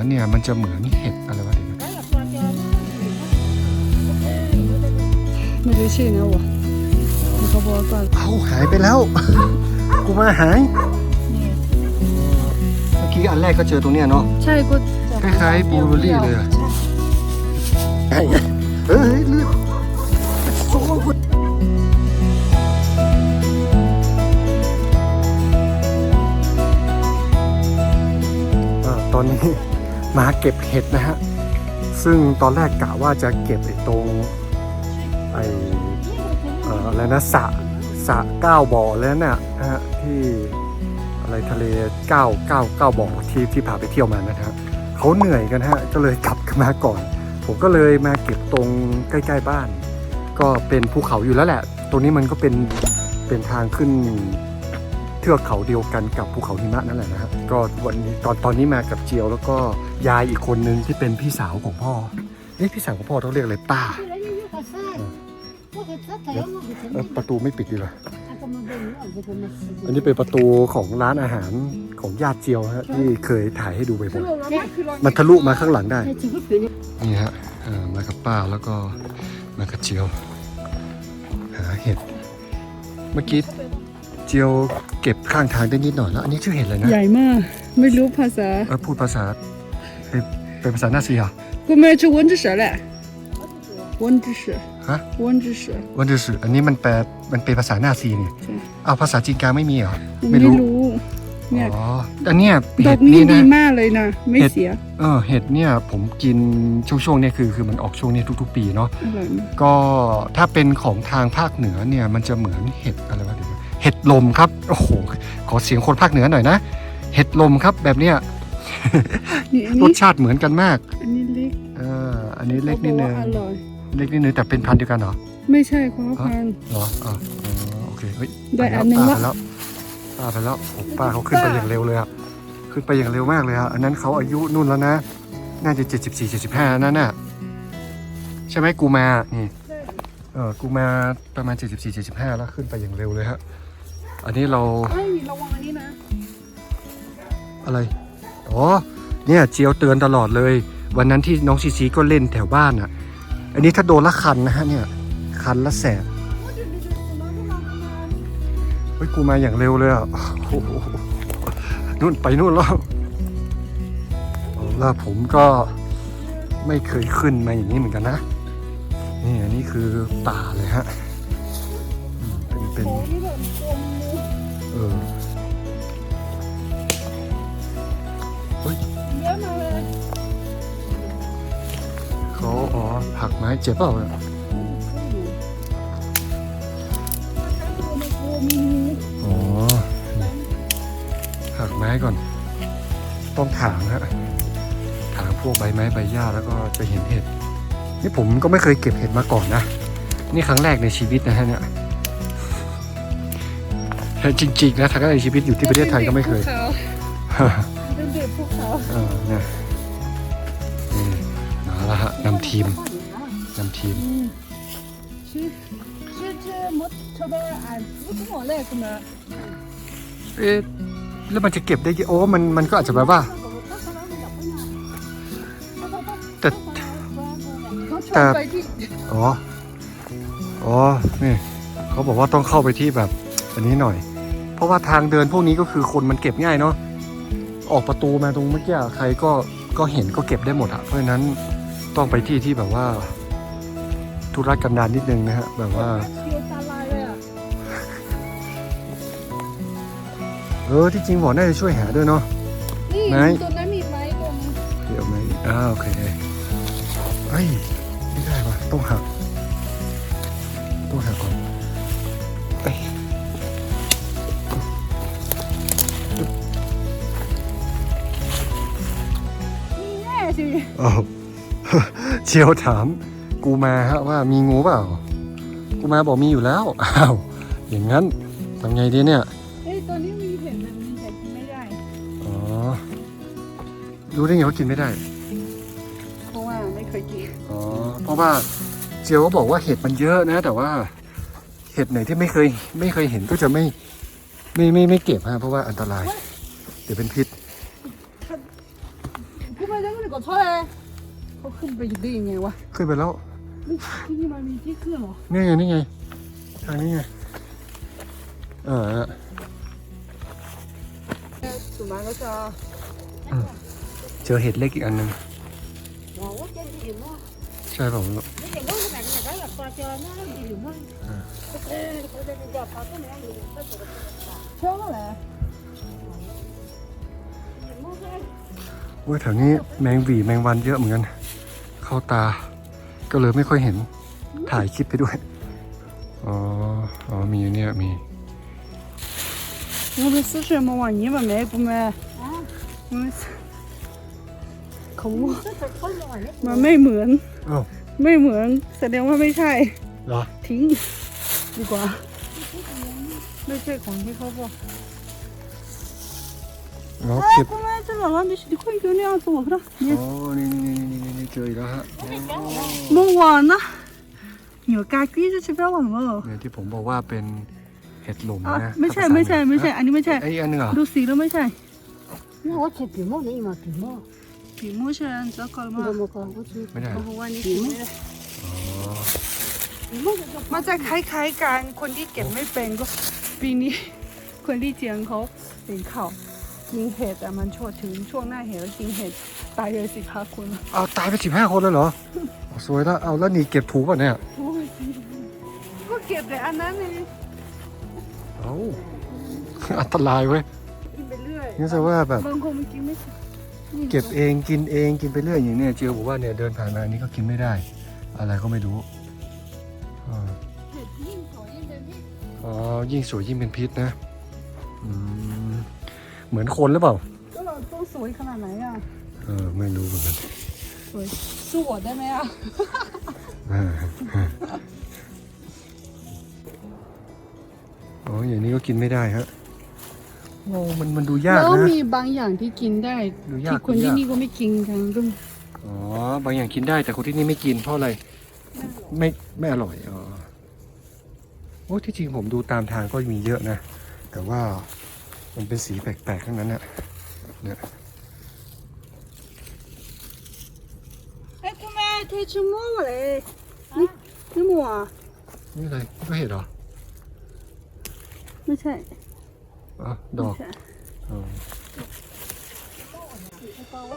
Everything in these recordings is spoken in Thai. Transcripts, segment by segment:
แล้เนี่ยมันจะเหมือนเห็ดอะไรวะเดี๋ยวนะไม่ได้ชื่อนะวะเขาบอกก่อนเอาหายไปแล้ว กูมาหาย เมื่อกี้อันแรกก็เจอตรงเนี้ยเนาะ ใช่กูคล้ายๆบูเบอรี่เลยอะเฮ้ยเฮ้ยรีบโอ้โหตอนนี้ มาเก็บเห็ดนะฮะ ซึ่งตอนแรกกะว่าจะเก็บไอ้ตรงไอ้อะไรนะสระสระเก้าบ่อแล้วเน่ะนะฮะที่อะไรทะเลเก้าเก้าเก้าบ่อที่ที่พาไปเที่ยวมานะครับเขาเหนื่อยกันฮะก็เลยกลับกันมาก่อน ผมก็เลยมาเก็บตรงใกล้ ๆบ้าน ก็เป็นภูเขาอยู่แล้วแหละ ตรงนี้มันก็เป็นเป็นทางขึ้น เทือกเขาเดียวกันกับภูเขาหิมะนั่นแหละนะฮะก็วันนี้ตอนตอนนี้มากับเจียวแล้วก็ยายอีกคนนึงที่เป็นพี่สาวของพ่อเอ๊ะพี่สาวของพ่อต้องเรียกอะไรป้าเอ้อประตูไม่ปิดดีกว่าอันนี้เป็นประตูของร้านอาหารของญาติเจียวฮะที่เคยถ่ายให้ดูบ่อยๆมันทะลุมาข้างหลังได้นี่ฮะเอ่อมากับป้าแล้วก็มากับเจียวหาเห็ดเมื่อกี้ เจียวเก็บข้างทางได้นิดหน่อยแล้วอันนี้ชื่อเห็นเลยนะ ใหญ่มาก ไม่รู้ภาษา เออพูดภาษา เป็นเป็นภาษาหน้าเสียกูไม่ชื่อวันจือเลยวันจือฮะวันจือวันจืออันนี้มันแปลมันเป็นภาษาหน้าซีเนี่ยเอาภาษาจีนกลางไม่มีเหรอ ไม่รู้อ๋อแต่เนี่ยเห็ดนี่ดีมากเลยนะ ไม่เสีย เออเห็ดเนี่ยผมกินช่วงๆเนี่ยคือคือมันออกช่วงนี้ทุก ๆ ปีเนาะก็ถ้าเป็นของทางภาคเหนือเนี่ยมันจะเหมือนเห็ดอะไรวะเดี๋ย เห็ดลมครับ โอ้โห ขอเสียงคนภาคเหนือหน่อยนะ เห็ดลมครับแบบเนี้ยนี่อันรนี้สชาติเหมือนกันมาก อันนี้เล็กเอออันนี้เล็กนิดนึงขาบอกว่าอร่อย เล็กนิดนึงแต่เป็นพันธุ์เดียวกันเหรอ ไม่ใช่ข้าวพันธุ์เหรออ๋ออ๋อโอเค เฮ้ยได้ปอันหนึ่งป้าละไปแล้วป้าไปแล้วโอ้ป้าเขาขึ้นไปอย่างเร็วเลยอะขึ้นไปอย่างเร็วมากเลยอะอันนั้นเขาอายุนู่นแล้วนะ น่าจะเจ็ดสิบสี่เจ็ดสิบห้านั่นน่ะ ใช่ไหมกูมา นี่ เออกูมาประมาณ74 75แล้วขึ้นไปอย่างเร็วเลยฮะ อันนี้เราเอ้ยระวังอันนี้นะ อะไร อ๋อ เนี่ยเจียวเตือนตลอดเลย วันนั้นที่น้องซีซีก็เล่นแถวบ้านอะ อันนี้ถ้าโดนละคันนะฮะเนี่ย คันละแสบเฮ้ยกูมาอย่างเร็วเลยอะโอ้โหนู่นไปนู่นแล้วเอาแล้วผมก็ไม่เคยขึ้นมาอย่างนี้เหมือนกันนะ นี่อันนี้คือป่าเลยฮะ อ๋อผักไม้เจ็บเปล่าเนี่ยอ๋อนี่หักไม้ก่อน ต้องถางฮะถางพวกใบไม้ใบหญ้าแล้วก็จะเห็นเห็ด นี่ผมก็ไม่เคยเก็บเห็ดมาก่อนนะ นี่ครั้งแรกในชีวิตนะฮะเนี่ยจริงๆนะครั้งแรกในชีวิตอยู่ที่ประเทศไทยก็ไม่เคยเป็นเด็กภูเขาเออเนี่ยนี่มาแล้วฮะ นำทีมนำทีม เอ๊ะแล้วมันจะเก็บได้โอ้มันมันก็อาจจะแบบว่า แต่เขาชวนไปที่อ๋ออ๋อนี่เขาบอกว่าต้องเข้าไปที่แบบ อันนี้หน่อย เพราะว่าทางเดินพวกนี้ก็คือคนมันเก็บง่ายเนาะออกประตูมาตรงเมื่อกี้ใครก็ก็เห็นก็เก็บได้หมดอะเพราะฉะนั้น ต้องไปที่ที่แบบว่าธุรกันดารนิดนึงนะฮะแบบว่าเชียวตาลายเลยอะเออที่จริงหมอน่าจะช่วยหาด้วยเนาะ นี่ไหน ตัวนั้นมีไหมตรงเดี๋ยวไหมอ่าโอเคเอ้ยไม่ได้ว่ะต้องหักต้องหักก่อนเอ้ยนี่แน่สิ อ้าว เชียวถาม กูมาฮะว่ามีงูเปล่า กูมาบอกมีอยู่แล้ว อ้าว อย่างนั้นทำไงดีเนี่ย เฮ้ยตัวนี้มีเห็นมันมีแต่กินไม่ได้ อ๋อ รู้ได้ไงว่ากินไม่ได้ เพราะว่าไม่เคยกิน อ๋อ เพราะว่าเจียวก็บอกว่าเห็ดมันเยอะนะ แต่ว่า เห็ดไหนที่ไม่เคย ไม่เคยเห็นก็จะไม่ ไม่ไม่ไม่เก็บฮะเพราะว่าอันตราย เดี๋ยวเป็นพิษ กูไปตั้ง个菜， เขาขึ้นไปอยู่ได้ยังไงวะขึ้นไปแล้วที่นี่มันมีที่ขึ้นเหรอนี่ไงนี่ไงทางนี้ไงเออสุมาก็จะเจอเห็ดเล็กอีกอันหนึ่งว้าวเจ๊ดีมากใช่เปล่านี่เด็กน้อยขนาดนี้ได้แบบปลาเจอหน้าดีมากเออเขาจะจับปลาตัวนี้อยู่ก็จะเชื่อไห ม โอ้ยแถวนี้แมงหวีแมงวันเยอะเหมือนกัน เข้าตา ก็เลยไม่ค่อยเห็น ถ่ายคลิปไปด้วย อ๋อ อ๋อ มีอยู่เนี่ยมี 我们四川么玩意嘛买不买？啊，我们เขามันไม่เหมือน อ้าว ไม่เหมือน แสดงว่าไม่ใช่ เหรอ ทิ้งดีกว่า ไม่ใช่ของที่เขาบอก โอเคกูไม่จะหลอกว่ามีชีวิตคนอยู่ในี่ยตัวครัเนี่ยโอ้นี่นี่นี่นี่นี่เจออีกแล้วฮะเมื่อวานนะเหนือกากี้จะชิบแล้วหวังว่าเนี่ยที่ผมบอกว่าเป็นเห็ดหลุมนะไม่ใช่ไม่ใช่ไม่ใช่ อันนี้ไม่ใช่ไออันนึงเหรดูสีแล้วไม่ใช่นี่ว่าเจ็ดปีโม่นี่ยมาปีโม่ปีโม่ใช่อันจะก่อนมาไม่ได้เพราะว่านี่ปีมันจะคล้ายๆกันคนที่เก็บไม่เป็นก็ปีนี้คนที่เจียงเขาเป็นเขา วกินเห็ดแต่มันช่วงถึงช่วงหน้าเห็ดแล้วกินเห็ดตายเลยสิคะคุณเอาตายไปสิบห้าคนเลยเหรอสวยแล้วเอาแล้วนี่เก็บถูกป่ะเนี่ยโอ้ยก็เก็บแต่อันนั้นเองเอาอันตรายเว้ยกินไปเรื่อยนี่แสดงว่าแบบ บางคนมันกินไม่เก็บเองกินเองกินไปเรื่อยอย่างเนี้ยเจียวบอกว่าเนี่ยเดินผ่านมาอันนี้ก็กินไม่ได้ อะไรก็ไม่รู้อ่าเห็ดยิ่งสวยยิ่งเป็นพิษอ๋อยิ่งสวยยิ่งเป็นพิษนะอืม เหมือนคนหรือเปล่า ก็เราต้องสวยขนาดไหนอะ เออ ไม่รู้เหมือนกันสวยสู้我ได้ไหมอะ อ่าอ๋ออย่างนี้ก็กินไม่ได้ฮะโอ้มันมันดูยากแล้วนะ มีบางอย่างที่กินได้ดูยากที่คนดูที่ยาก นี่ก็ไม่กินกันก็อ๋อ บางอย่างกินได้แต่คนที่นี่ไม่กินเพราะอะไร ไม่ไม่อร่อยอ๋อโอ้ที่จริงผมดูตามทางก็มีเยอะนะ แต่ว่า มันเป็นสีแปลกๆทั้งนั้นน่ะเนี่ย 哎，姑妈，可以吃馍馍嘞？你你馍啊？ นี่อะไรก็เห็ดเหรอ ไม่ใช่ อ๋อดอก ไม่ใช่ อ๋อ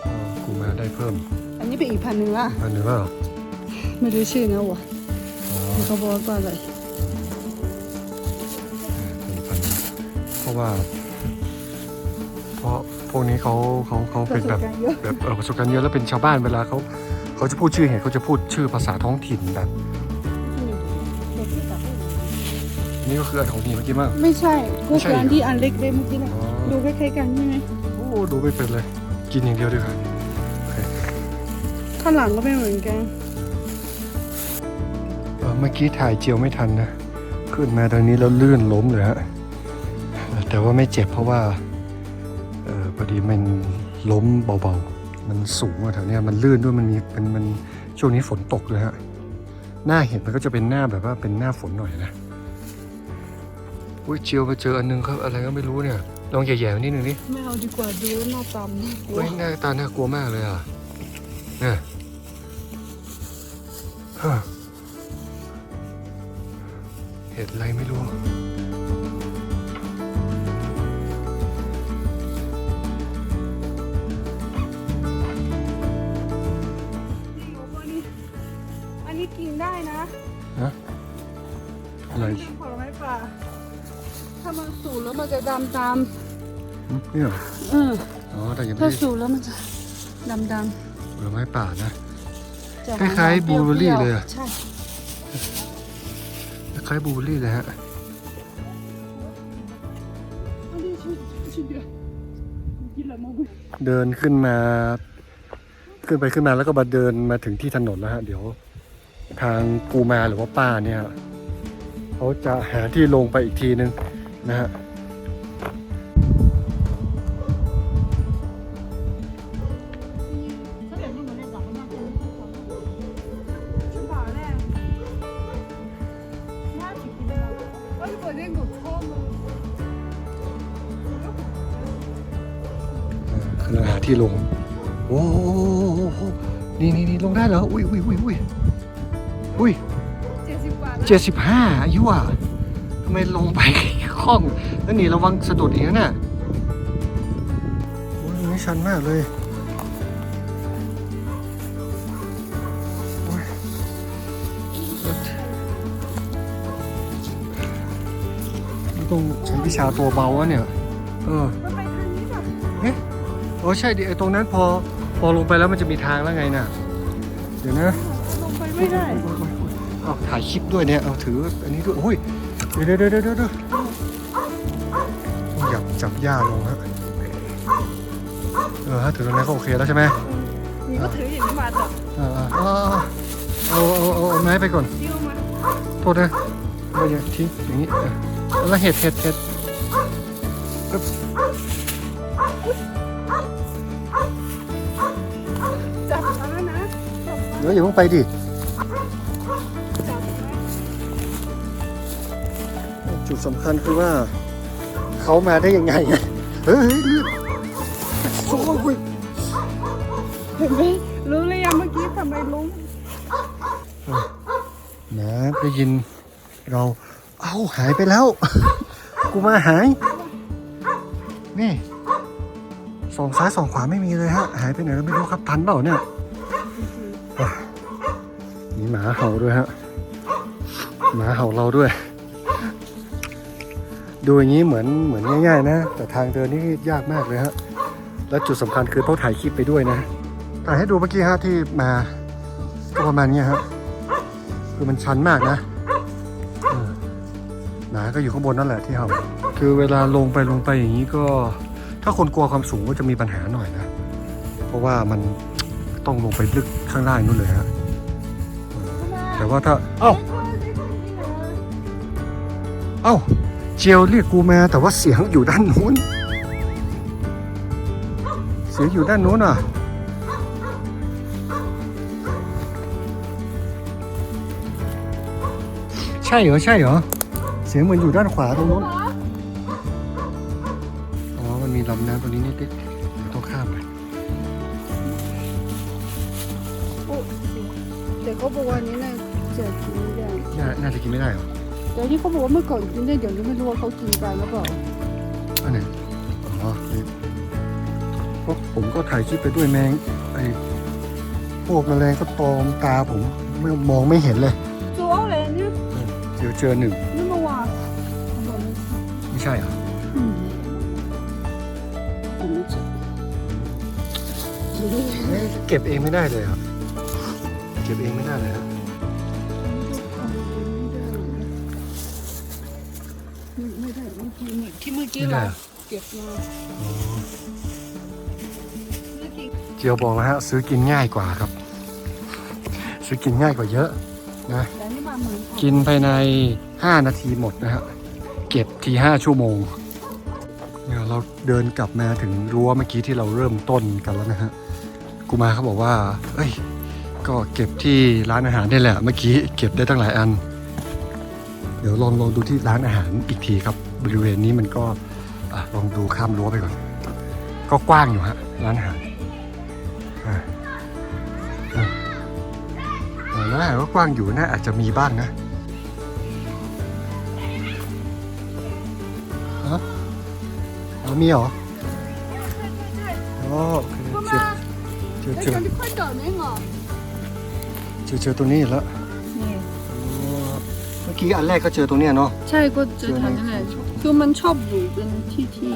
อ๋อกูมาได้เพิ่ม อันนี้เป็นอีกพันหนึ่งละ อันหนึ่งแล้วเหรอ ไม่รู้ชื่อนะวะ อ๋อ เขาบอกว่าอะไร เป็นพันธุ์เพราะว่า เ พราะพวกนี้เขาเขาเขาเป็นแบบประสบการณ์เยอะแบบเออประสบการณ์เยอะแล้วเป็นชาวบ้านเวลาเขาเขาจะพูดชื่อเห็ดเขาจะพูดชื่อภาษาท้องถิ่นแบบ นี่ก็คืออันของดีเมื่อกี้มั้ง ไม่ใช่ก็ไม่ใช่คืออันที่อันเล็กเล็เมื่อกี้นะอ๋อดูคล้ายๆกันใช่ไหมโอ้ดูไม่เป็นเลย กินอย่างเดียวดีกว่าข้างหลังก็ไม่เหมือนกันเออเมื่อกี้ถ่ายเจียวไม่ทันนะ ขึ้นมาทางนี้แล้วลื่นล้มเลยฮะแต่ว่าไม่เจ็บเพราะว่าเออพอดีมันล้มเบาๆ มันสูงอะแถวเนี้ยมันลื่นด้วยมันมีเป็นมันช่วงนี้ฝนตกเลยฮะหน้าเห็ดมันก็จะเป็นหน้าแบบว่าเป็นหน้าฝนหน่อยนะอุ้ยเจียวมาเจออันนึงครับอะไรก็ไม่รู้เนี่ยลองแย่ๆนิดนึงดิไม่เอาดีกว่าดูแล้วหน้าตำน่ากลัวเฮ้ยหน้าตาน่ากลัวมากเลยอะเนี่ยฮะเห็ดอะไรไม่รู้ อะไรเป็นผลไม้ป่า ถ้ามันสูงแล้วมันจะดำตามอืมนี่เหรอเอออ๋อแต่ยังไม่ถ้าได้สูงแล้วมันจะดำดผลไม้ป่านะำจะคล้ายๆหวานๆบลูเบอร์รี่ปวๆเลยอะ ใช่คล้ายบลูเบอร์รี่เลยฮะอันนี้ชื่อชื่อเดียวกินละมั้งเดินขึ้นมา ขึ้นไปขึ้นมาแล้วก็มาเดินมาถึงที่ถนนแล้วฮะเดี๋ยว ทางกูมาหรือว่าป้าเนี่ย เขาจะหาที่ลงไปอีกทีนึงนะฮะกำลัหาที่ลง โอ้นี่นี่นี่ลงได้เหรอ อุ้ยอุ้ยอุ้ยอุ้ยอุ้ย เจ็ดสิบห้าอายุอะทำไมลงไปคล่อง แล้วนี่ระวังสะดุดอีกนะน่ะโอ้ยตรงนี้ชันมากเลยโอ้ยนี่ต้องใช้วิชาตัวเบาวะเนี่ย เออมันไปทางนี้ป่ะเอ๊ะโอ้ใช่ดิไอ้ตรงนั้นพอ พอลงไปแล้วมันจะมีทางแล้วไงน่ะ เดี๋ยวนะ ลงไปไม่ได้ โอ้ยโอ้ยโอ้ยเอาถ่ายคลิปด้วยเนี่ย เอาถืออันนี้ด้วย โอ้ยเดี๋ยวเดี๋ยวเดี๋ยวเดี๋ยวเดี๋ยวอยากจับหญ้าลงฮะเออถ้าถือตรงนั้นก็โอเคแล้วใช่ไหม你ก็ถืออย่างนี้มาต่อเออเออเอาเอาเอาเอาไม้ไปก่อนเดียวมาโทษนะไม่อย่าทิ้งอย่างนี้เออแล้วเห็ดเห็ดเห็ดปึ๊บจับมานะจับมาเดี๋ยวอย่าเพิ่งไปดิ จุดสำคัญคือว่า เขามาได้ยังไงไงเฮ้ยเฮ้ยเฮ้ยโอ้ยเห็นไหมรู้เลยยังเมื่อกี้ทำไมล้มนะได้ยินเราเอ้าหายไปแล้ว กูมาหาย นี่สองซ้ายสองขวาไม่มีเลยฮะ หายไปไหนเราไม่รู้ครับทันเปล่าเนี่ยอะมีหมาเห่าด้วยฮะหมาเห่าเราด้วย ดูอย่างนี้เหมือนเหมือนง่าย ๆ นะ แต่ทางเดินนี่ยากมากเลยฮะและจุดสำคัญคือต้องถ่ายคลิปไปด้วยนะถ่ายให้ดูเมื่อกี้ฮะที่มาก็ประมาณนี้ยฮะคือมันชันมากนะหมาก็อยู่ข้างบนนั่นแหละที่เห่าคือเวลาลงไปลงไปอย่างนี้ก็ ถ้าคนกลัวความสูงก็จะมีปัญหาหน่อยนะ เพราะว่ามันต้องลงไปลึกข้างล่างนู่นเลยฮะแต่ว่าถ้าเอ้าเอ้า เจียวเรียกกูมาแต่ว่าเสียงอยู่ด้านนู้น เสียงอยู่ด้านนู้นอะใช่เหรอใช่เหรอเสียงเหมือนอยู่ด้านขวาตรงนู้นอ๋อมันมีลำน้ำตรงนี้นิดๆเดี๋ยวต้องข้ามไปแต่เขาบอกว่านี้น่าจะกินได้น่าน่าจะกินไม่ได้เหรอ แต่นี่เขาบอกว่าเมื่อก่อนกินได้เดี๋ยวนี้ไม่รู้ว่าเขากินกันหรือเปล่าอันนี้อ๋อนี่เพราะผมก็ถ่ายคลิปไปด้วยแมงไอ้พวกแมลงก็ตองตาผมไม่มองไม่เห็นเลยตัวอะไรเนี่ยเดี๋ยวเจอหนึ่งนี่มาวางไม่ใช่เหรอไม่เก็บเองไม่ได้เลยครัเก็บเองไม่ได้เลยครั ได้เมื่อกี้นี่ที่เมื่อกี้ไม่ได้เราเหรอเก็บมาเมื่อกี้เจียวบอกแล้วฮะซื้อกินง่ายกว่าครับ ซื้อกินง่ายกว่าเยอะนะแต่นี่มาเหมือนกันกินภายใน 5 นาทีหมดนะฮะเก็บที 5 ชั่วโมงเนี่ยเราเดินกลับมาถึงรั้วเมื่อกี้ที่เราเริ่มต้นกันแล้วนะฮะกูมาเขาบอกว่า เอ้ย ก็เก็บที่ร้านอาหารได้แหละ เมื่อกี้เก็บได้ตั้งหลายอัน เดี๋ยวลองลองดูที่ร้านอาหารอีกทีครับ บริเวณนี้มันก็อะลองดูข้ามรั้วไปก่อน ก็กว้างอยู่ฮะร้านอาหารอะอะอะร้านอาหารก็กว้างอยู่นะอาจจะมีบ้างนะฮะอ๋อมีเหรออ๋อโอเคเจอเจอเจอไอ้คนที่ค่อยเดินเองเหรอเจอเจอตัวนี้อีกแล้วนี่อ๋อเมื่อกี้อันแรกก็เจอตรงเนี้ยเนาะใช่ก็เจอทางนั้นแหละ คือมันชอบอยู่เป็นที่ที่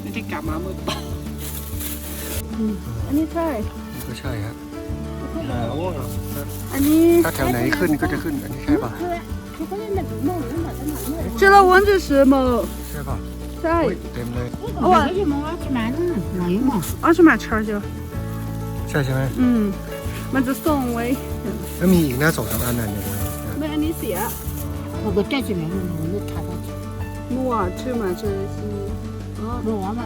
ไม่ได้กลับมาเมื่อปอันนี้ใช่ ก็ใช่ฮะอ่าโอ้ อันนี้ ถ้าแถวไหนขึ้นก็จะขึ้น อันนี้ใช่ป่ะ 除非那笔墨人把它拿来，知道蚊子什么 ใช่ป่ะ ใช่ อุ๊ยเต็มเลย 我买什么我去买呢？买嘛？二十码圈就 ใช่ใช่ไหม อืมมันจะส่งไว้ แล้วมีอีกหน้าสองสามอันนั่นเนี่ย ไม่อันนี้เสีย 我给带进来了，我就插上去。 木耳芝麻这些啊，罗嘛，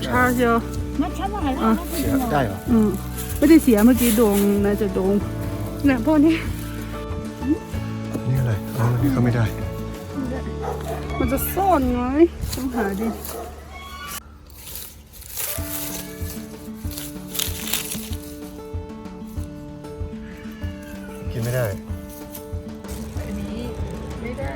叉椒，那叉嘛还是啊，เสียได้เหรอ嗯，ไม่ได้เสียเมื่อกี้ดวงนะจะดวงเนี่ยพนี้นี่อะไรอ๋ออันนี่ก็ไม่ได้ มันจะซ่อนไงต้องหาดิกินไม่ได้ อันนี้ไม่ได้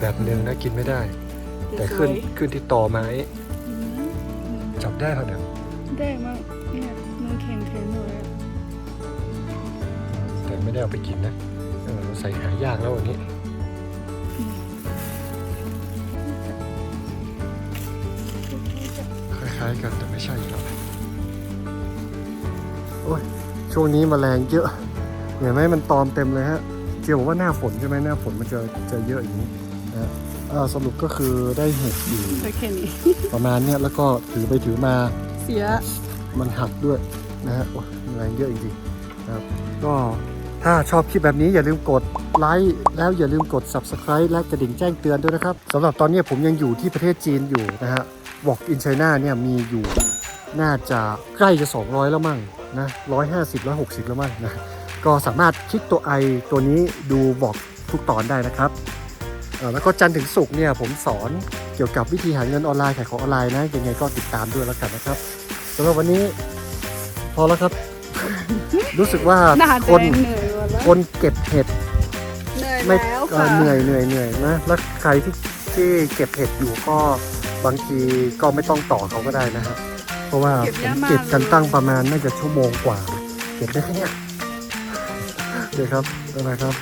แบบหนึ่งนะกินไม่ได้ แต่ขึ้นขึ้นที่ตอไม้อืมจับได้เขาเนี่ยได้มากเนี่ยมันเค็มเค็มเลยอะแต่ไม่ได้เอาไปกินนะเออใส่หายากแล้ววันนี้คล้ายๆกันแต่ไม่ใช่หรอกโอ้ยช่วงนี้มแมลงเยอะเห็นไหมมันตอมเต็มเลยฮะเจียวบอกว่าหน้าฝนใช่ไหมหน้าฝนมันจะจะเยอะอย่างนี้ นะฮะเอ่อสรุปก็คือได้เห็ดอยู่แต่แค่นี้ ประมาณเนี้ยแล้วก็ถือไปถือมาเสีย มันหักด้วยนะฮะโอ้ยแมลงเยอะจริงๆนะครับก็ถ้าชอบคลิปแบบนี้อย่าลืมกดไลค์แล้วอย่าลืมกด Subscribe และกระดิ่งแจ้งเตือนด้วยนะครับสำหรับตอนนี้ผมยังอยู่ที่ประเทศจีนอยู่นะฮะ Walk in China เนี่ยมีอยู่น่าจะใกล้จะ 200 แล้วมั่งนะ150 160 แล้วมั่งนะก็สามารถคลิกตัวไอตัวนี้ดูบอกทุกตอนได้นะครับเอ่อ แล้วก็จันทร์ถึงศุกร์เนี่ยผมสอนเกี่ยวกับวิธีหาเงินออนไลน์ขายของออนไลน์นะยังไงก็ติดตามด้วยแล้วกันนะครับสำหรับวันนี้พอแล้วครับ รู้สึกว่าหน้าคแดนงเหนื่อยหมดแล้วคนเก็บเห็ดเหนื่อยไม่แล้วเอ่ค่ะอเหนื่อยเหนื่อยเหนื่อยนะแล้วใครที่ที่เก็บเห็ดอยู่ก็บางทีก็ไม่ต้องต่อเขาก็ได้นะฮะเพราะว่าผมเก็บกันตั้งประมาณน่าจะชั่วโมงกว่า เก็บได้แค่เนี้ยเดี๋ยวครับนะครับ